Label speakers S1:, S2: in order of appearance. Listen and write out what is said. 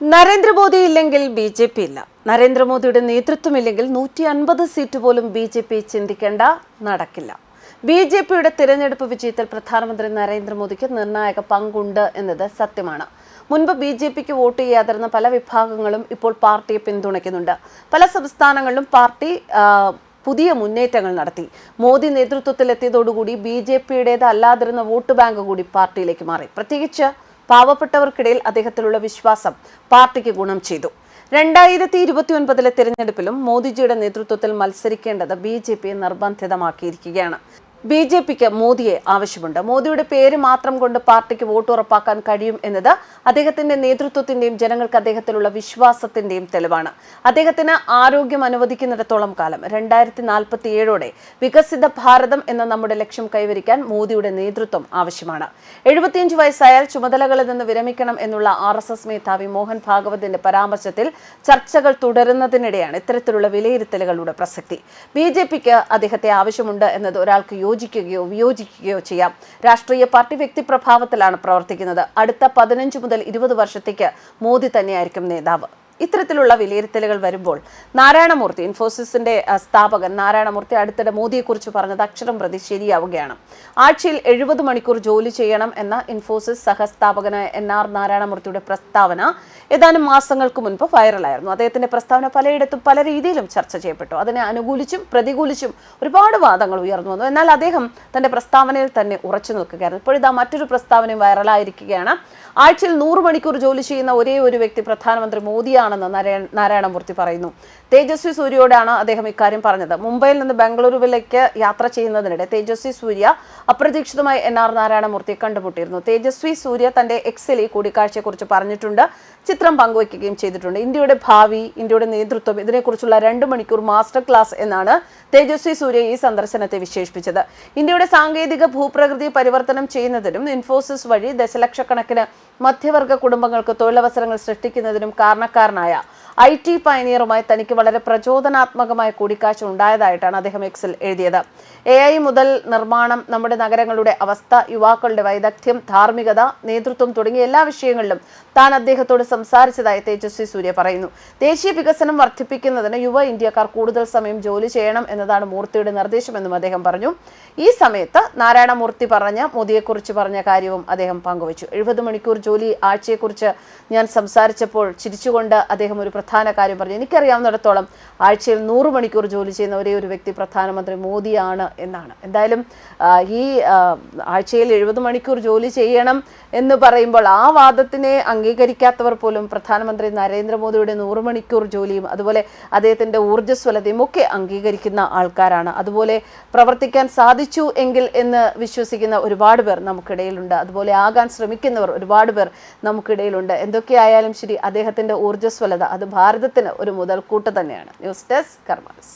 S1: നരേന്ദ്രമോദി ഇല്ലെങ്കിൽ B J P ഇല്ല. നരേന്ദ്രമോദിയുടെ നേതൃത്വമില്ലെങ്കിൽ നൂറ്റി അൻപത് സീറ്റ് പോലും ബി ജെ പി ചിന്തിക്കേണ്ട നടക്കില്ല. ബി ജെ പിയുടെ തിരഞ്ഞെടുപ്പ് വിജയത്തിൽ പ്രധാനമന്ത്രി നരേന്ദ്രമോദിക്ക് നിർണായക പങ്കുണ്ട് എന്നത് സത്യമാണ്. മുൻപ് ബി ജെ പിക്ക് വോട്ട് ചെയ്യാതിരുന്ന പല വിഭാഗങ്ങളും ഇപ്പോൾ പാർട്ടിയെ പിന്തുണയ്ക്കുന്നുണ്ട്. പല സംസ്ഥാനങ്ങളിലും പാർട്ടി പുതിയ മുന്നേറ്റങ്ങൾ നടത്തി. മോദി നേതൃത്വത്തിലെത്തിയതോടുകൂടി ബി ജെ പിയുടേതല്ലാതിരുന്ന വോട്ട് ബാങ്ക് കൂടി പാർട്ടിയിലേക്ക് മാറി. പ്രത്യേകിച്ച് പാവപ്പെട്ടവർക്കിടയിൽ അദ്ദേഹത്തിലുള്ള വിശ്വാസം പാർട്ടിക്ക് ഗുണം ചെയ്തു. രണ്ടായിരത്തി ഇരുപത്തി ഒൻപതിലെ തിരഞ്ഞെടുപ്പിലും മോദിജിയുടെ നേതൃത്വത്തിൽ മത്സരിക്കേണ്ടത് ബി ജെ പിയെ നിർബന്ധിതമാക്കിയിരിക്കുകയാണ്. ബി ജെ പിക്ക് മോദിയെ ആവശ്യമുണ്ട്. മോദിയുടെ പേര് മാത്രം കൊണ്ട് പാർട്ടിക്ക് വോട്ട് ഉറപ്പാക്കാൻ കഴിയും എന്നത് അദ്ദേഹത്തിന്റെ നേതൃത്വത്തിന്റെയും ജനങ്ങൾക്ക് അദ്ദേഹത്തിലുള്ള വിശ്വാസത്തിന്റെയും തെളിവാണ്. അദ്ദേഹത്തിന് ആരോഗ്യം അനുവദിക്കുന്നിടത്തോളം കാലം രണ്ടായിരത്തി നാൽപ്പത്തി ഏഴോടെ വികസിത ഭാരതം എന്ന നമ്മുടെ ലക്ഷ്യം കൈവരിക്കാൻ മോദിയുടെ നേതൃത്വം ആവശ്യമാണ്. എഴുപത്തിയഞ്ച് വയസ്സായാൽ ചുമതലകളിൽ നിന്ന് വിരമിക്കണം എന്നുള്ള ആർ എസ് എസ് മേധാവി മോഹൻ ഭാഗവതിന്റെ പരാമർശത്തിൽ ചർച്ചകൾ തുടരുന്നതിനിടെയാണ് ഇത്തരത്തിലുള്ള വിലയിരുത്തലുകളുടെ പ്രസക്തി. ബി ജെ പിക്ക് അദ്ദേഹത്തെ ആവശ്യമുണ്ട് എന്നത് ഒരാൾക്ക് യോജിക്കുകയോ വിയോജിക്കുകയോ ചെയ്യാം. രാഷ്ട്രീയ പാർട്ടി വ്യക്തി പ്രഭാവത്തിലാണ് പ്രവർത്തിക്കുന്നത്. അടുത്ത പതിനഞ്ച് മുതൽ ഇരുപത് വർഷത്തേക്ക് മോദി തന്നെയായിരിക്കും നേതാവ്. ഇത്തരത്തിലുള്ള വിലയിരുത്തലുകൾ വരുമ്പോൾ നാരായണമൂർത്തി ഇൻഫോസിസിന്റെ സ്ഥാപകൻ നാരായണമൂർത്തി അടുത്തിടെ മോദിയെക്കുറിച്ച് പറഞ്ഞത് അക്ഷരം പ്രതി ശരിയാവുകയാണ്. ആഴ്ചയിൽ എഴുപത് മണിക്കൂർ ജോലി ചെയ്യണം എന്ന ഇൻഫോസിസ് സഹസ്ഥാപകനായ എൻ ആർ നാരായണമൂർത്തിയുടെ പ്രസ്താവന ഏതാനും മാസങ്ങൾക്ക് മുൻപ് വൈറലായിരുന്നു. അദ്ദേഹത്തിന്റെ പ്രസ്താവന പലയിടത്തും പല രീതിയിലും ചർച്ച ചെയ്യപ്പെട്ടു. അതിനെ അനുകൂലിച്ചും പ്രതികൂലിച്ചും ഒരുപാട് വാദങ്ങൾ ഉയർന്നു വന്നു. എന്നാൽ അദ്ദേഹം തന്റെ പ്രസ്താവനയിൽ തന്നെ ഉറച്ചു നിൽക്കുകയായിരുന്നു. ഇപ്പോഴിതാ മറ്റൊരു പ്രസ്താവനയും വൈറലായിരിക്കുകയാണ്. ആഴ്ചയിൽ നൂറ് മണിക്കൂർ ജോലി ചെയ്യുന്ന ഒരേ ഒരു വ്യക്തി പ്രധാനമന്ത്രി മോദിയാണെന്ന് നാരായണ നാരായണമൂർത്തി പറയുന്നു. തേജസ്വി സൂര്യയോടാണ് അദ്ദേഹം ഇക്കാര്യം പറഞ്ഞത്. മുംബൈയിൽ നിന്ന് ബംഗളൂരുവിലേക്ക് യാത്ര ചെയ്യുന്നതിനിടെ തേജസ്വി സൂര്യ അപ്രതീക്ഷിതമായി എൻ ആർ നാരായണമൂർത്തിയെ കണ്ടുമുട്ടിയിരുന്നു. തേജസ്വി സൂര്യ തന്റെ എക്സിൽ ഈ കൂടിക്കാഴ്ചയെക്കുറിച്ച് പറഞ്ഞിട്ടുണ്ട്. ചിത്രം പങ്കുവയ്ക്കുകയും ചെയ്തിട്ടുണ്ട്. ഇന്ത്യയുടെ ഭാവി ഇന്ത്യയുടെ നേതൃത്വം ഇതിനെക്കുറിച്ചുള്ള രണ്ട് മണിക്കൂർ മാസ്റ്റർ ക്ലാസ് എന്നാണ് തേജസ്വി സൂര്യ ഈ സന്ദർശനത്തെ വിശേഷിപ്പിച്ചത്. ഇന്ത്യയുടെ സാങ്കേതിക ഭൂപ്രകൃതി പരിവർത്തനം ചെയ്യുന്നതിനും ഇൻഫോസിസ് വഴി ദശലക്ഷക്കണക്കിന് മധ്യവർഗ കുടുംബങ്ങൾക്ക് തൊഴിലവസരങ്ങൾ സൃഷ്ടിക്കുന്നതിനും കാരണക്കാരനായ ഐ ടി പയനിയറുമായി തനിക്ക് വളരെ പ്രചോദനാത്മകമായ കൂടിക്കാഴ്ച ഉണ്ടായതായിട്ടാണ് അദ്ദേഹം എക്സിൽ എഴുതിയത്. എ ഐ മുതൽ നിർമ്മാണം നമ്മുടെ നഗരങ്ങളുടെ അവസ്ഥ യുവാക്കളുടെ വൈദഗ്ധ്യം ധാർമ്മികത നേതൃത്വം തുടങ്ങിയ എല്ലാ വിഷയങ്ങളിലും താൻ അദ്ദേഹത്തോട് സംസാരിച്ചതായി തേജസ്വി സൂര്യ പറയുന്നു. ദേശീയ വികസനം വർദ്ധിപ്പിക്കുന്നതിന് യുവ ഇന്ത്യക്കാർ കൂടുതൽ സമയം ജോലി ചെയ്യണം എന്നതാണ് മൂർത്തിയുടെ നിർദ്ദേശമെന്നും അദ്ദേഹം പറഞ്ഞു. ഈ സമയത്ത് നാരായണമൂർത്തി പറഞ്ഞ മോദിയെക്കുറിച്ച് പറഞ്ഞ കാര്യവും അദ്ദേഹം പങ്കുവച്ചു. എഴുപത് മണിക്കൂർ ജോലി ആഴ്ചയെക്കുറിച്ച് ഞാൻ സംസാരിച്ചപ്പോൾ ചിരിച്ചുകൊണ്ട് അദ്ദേഹം ഒരു പ്രധാന കാര്യം പറഞ്ഞു. എനിക്കറിയാവുന്നിടത്തോളം ആഴ്ചയിൽ നൂറ് മണിക്കൂർ ജോലി ചെയ്യുന്ന ഒരേ ഒരു വ്യക്തി പ്രധാനമന്ത്രി മോദിയാണ് എന്നാണ്. എന്തായാലും ഈ ആഴ്ചയിൽ എഴുപത് മണിക്കൂർ ജോലി ചെയ്യണം എന്ന് പറയുമ്പോൾ ആ വാദത്തിനെ അംഗീകരിക്കാത്തവർ പോലും പ്രധാനമന്ത്രി നരേന്ദ്രമോദിയുടെ നൂറ് മണിക്കൂർ ജോലിയും അതുപോലെ അദ്ദേഹത്തിന്റെ ഊർജസ്വലതയും ഒക്കെ അംഗീകരിക്കുന്ന ആൾക്കാരാണ്. അതുപോലെ പ്രവർത്തിക്കാൻ സാധിച്ചു എങ്കിൽ എന്ന് വിശ്വസിക്കുന്ന ഒരുപാട് പേർ നമുക്കിടയിലുണ്ട്. അതുപോലെ ആകാൻ ശ്രമിക്കുന്നവർ ഒരുപാട് പേർ നമുക്കിടയിലുണ്ട്. എന്തൊക്കെയായാലും ശരി അദ്ദേഹത്തിന്റെ ഊർജസ്വലത അത് ഭാരതത്തിന് ഒരു മുതൽക്കൂട്ട് തന്നെയാണ്. News desk karmas